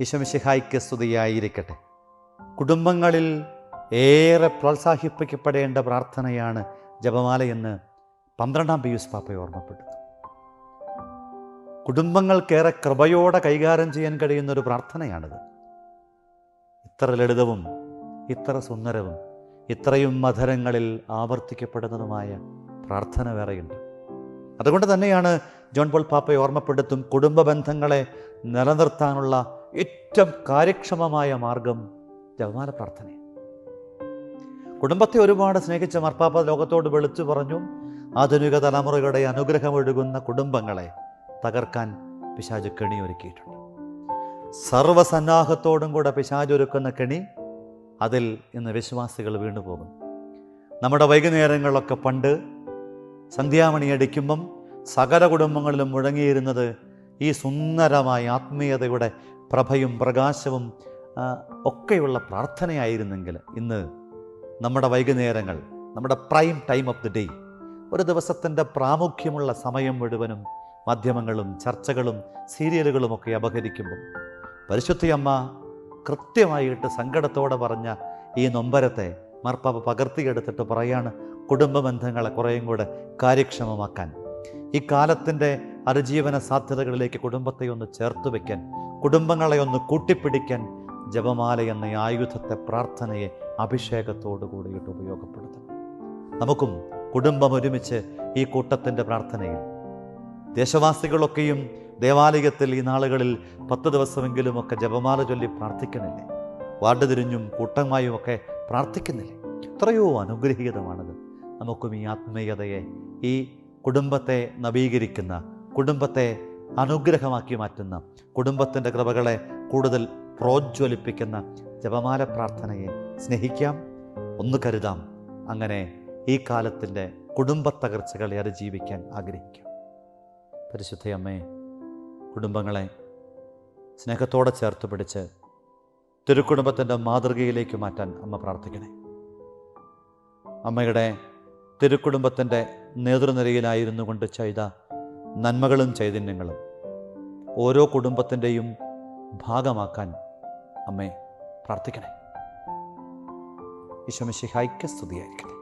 ഈശോമിശിഹായ്ക്ക് സ്തുതിയായിരിക്കട്ടെ. കുടുംബങ്ങളിൽ ഏറെ പ്രോത്സാഹിപ്പിക്കപ്പെടേണ്ട പ്രാർത്ഥനയാണ് ജപമാലയെന്ന് പന്ത്രണ്ടാം പിയൂസ് പാപ്പ ഓർമ്മപ്പെടുന്നു കുടുംബങ്ങൾക്കേറെ കൃപയോടെ കൈകാര്യം ചെയ്യാൻ കഴിയുന്ന ഒരു പ്രാർത്ഥനയാണിത്. ഇത്ര ലളിതവും ഇത്ര സുന്ദരവും ഇത്രയും മധുരങ്ങളിൽ ആവർത്തിക്കപ്പെടുന്നതുമായ പ്രാർത്ഥന വേറെയുണ്ട്. അതുകൊണ്ട് തന്നെയാണ് ജോൺ പോൾ പാപ്പയെ ഓർമ്മപ്പെടുത്തും കുടുംബ ബന്ധങ്ങളെ നിലനിർത്താനുള്ള ഏറ്റവും കാര്യക്ഷമമായ മാർഗം ജപമാല പ്രാർത്ഥന. കുടുംബത്തെ ഒരുപാട് സ്നേഹിച്ച മർപ്പാപ്പ ലോകത്തോട് വിളിച്ചു പറഞ്ഞു ആധുനിക തലമുറകളുടെ അനുഗ്രഹമൊഴുകുന്ന കുടുംബങ്ങളെ തകർക്കാൻ പിശാജ് കെണി ഒരുക്കിയിട്ടുണ്ട്. സർവസന്നാഹത്തോടും കൂടെ പിശാജ് ഒരുക്കുന്ന കെണി അതിൽ ഇന്ന് വിശ്വാസികൾ വീണുപോകുന്നു നമ്മുടെ വൈകുന്നേരങ്ങളിലൊക്കെ പണ്ട് സന്ധ്യാമണി അടിക്കുമ്പം സകല കുടുംബങ്ങളിലും മുഴങ്ങിയിരുന്നത് ഈ സുന്ദരമായ ആത്മീയതയുടെ പ്രഭയും പ്രകാശവും ഒക്കെയുള്ള പ്രാർത്ഥനയായിരുന്നെങ്കിൽ ഇന്ന് നമ്മുടെ വൈകുന്നേരങ്ങൾ നമ്മുടെ prime time of the day ഒരു ദിവസത്തിന്റെ പ്രാമുഖ്യമുള്ള സമയം മുഴുവനും മാധ്യമങ്ങളും ചർച്ചകളും സീരിയലുകളും ഒക്കെ അപഹരിക്കുമ്പോൾ പരിശുദ്ധിയമ്മ കൃത്യമായിട്ട് സങ്കടത്തോടെ പറഞ്ഞ ഈ നൊമ്പരത്തെ മാർപ്പാപ്പ പകർത്തിയെടുത്തിട്ട് പറയാണ് കുടുംബ ബന്ധങ്ങളെ കുറേയും കൂടെ കാര്യക്ഷമമാക്കാൻ. ഈ കാലത്തിന്റെ അതിജീവന സാധ്യതകളിലേക്ക് കുടുംബത്തെ ഒന്ന് ചേർത്ത് വയ്ക്കാൻ കുടുംബങ്ങളെ ഒന്ന് കൂട്ടിപ്പിടിക്കാൻ ജപമാല എന്ന ആയുധത്തെ പ്രാർത്ഥനയെ അഭിഷേകത്തോടു കൂടിയിട്ട് ഉപയോഗപ്പെടുത്തണം. നമുക്കും കുടുംബം ഒരുമിച്ച് ഈ കൂട്ടത്തിന്റെ പ്രാർത്ഥനയിൽ ദേശവാസികളൊക്കെയും ദേവാലയത്തിൽ ഈ നാളുകളിൽ പത്ത് ദിവസമെങ്കിലുമൊക്കെ ജപമാല ചൊല്ലി പ്രാർത്ഥിക്കണില്ലേ? വാർഡ് തിരിഞ്ഞും കൂട്ടമായും ഒക്കെ പ്രാർത്ഥിക്കുന്നില്ലേ? എത്രയോ അനുഗ്രഹീതമാണത്. നമുക്കും ഈ ആത്മീയതയെ ഈ കുടുംബത്തെ നവീകരിക്കുന്ന കുടുംബത്തെ അനുഗ്രഹമാക്കി മാറ്റുന്ന കുടുംബത്തിന്റെ കൃപകളെ കൂടുതൽ പ്രോജ്വലിപ്പിക്കുന്ന ജപമാല പ്രാർത്ഥനയെ സ്നേഹിക്കാം. ഒന്ന് കരുതാം. അങ്ങനെ ഈ കാലത്തിന്റെ കുടുംബ തകർച്ചകളെ അതിജീവിക്കാൻ ആഗ്രഹിക്കാം. പരിശുദ്ധയമ്മേ കുടുംബങ്ങളെ സ്നേഹത്തോടെ ചേർത്ത് പിടിച്ച് തിരുക്കുടുംബത്തിന്റെ മാതൃകയിലേക്ക് മാറ്റാൻ അമ്മ പ്രാർത്ഥിക്കണേ. അമ്മയുടെ തിരുക്കുടുംബത്തിന്റെ നേതൃനിരയിലായിരുന്നു കൊണ്ട് ചെയ്ത നന്മകളും ചൈതന്യങ്ങളും ഓരോ കുടുംബത്തിന്റെയും ഭാഗമാക്കാൻ അമ്മേ പ്രാർത്ഥിക്കണേ. ഈശോമിശിഹായ്ക്ക് സ്തുതിയായിരിക്കട്ടെ.